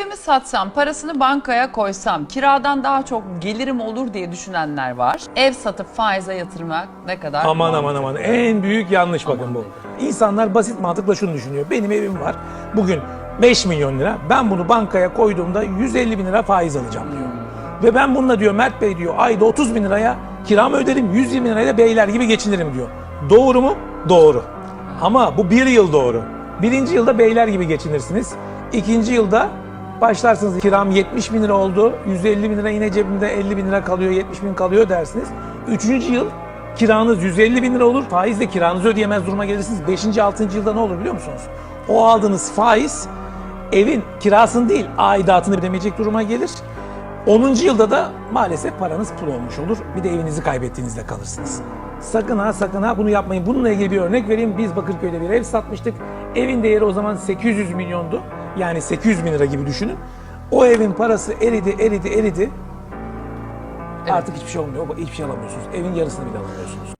Evimi satsam, parasını bankaya koysam, kiradan daha çok gelirim olur diye düşünenler var. Ev satıp faize yatırmak ne kadar Aman mantıklı? aman aman. En büyük yanlış bakın bu. İnsanlar basit mantıkla şunu düşünüyor. Benim evim var. Bugün 5 milyon lira. Ben bunu bankaya koyduğumda 150 bin lira faiz alacağım diyor. Ve ben bununla diyor Mert Bey diyor ayda 30 bin liraya kiramı öderim 120 bin lirayla beyler gibi geçinirim diyor. Doğru mu? Doğru. Ama bu bir yıl doğru. Birinci yılda beyler gibi geçinirsiniz. İkinci yılda başlarsınız kiram 70 bin lira oldu. 150 bin lira yine cebimde 50 bin lira kalıyor 70 bin kalıyor dersiniz. Üçüncü yıl kiranız 150 bin lira olur. Faizle kiranızı ödeyemez duruma gelirsiniz. Beşinci, altıncı yılda ne olur biliyor musunuz? O aldığınız faiz evin kirasını değil aidatını ödemeyecek duruma gelir. 10. yılda da maalesef paranız pul olmuş olur. Bir de evinizi kaybettiğinizde kalırsınız. Sakın ha sakın ha bunu yapmayın. Bununla ilgili bir örnek vereyim. Biz Bakırköy'de bir ev satmıştık. Evin değeri o zaman 800 milyondu. Yani 800 bin lira gibi düşünün. O evin parası eridi, eridi, eridi. Artık hiçbir şey olmuyor. Hiçbir şey alamıyorsunuz. Evin yarısını bile alamıyorsunuz.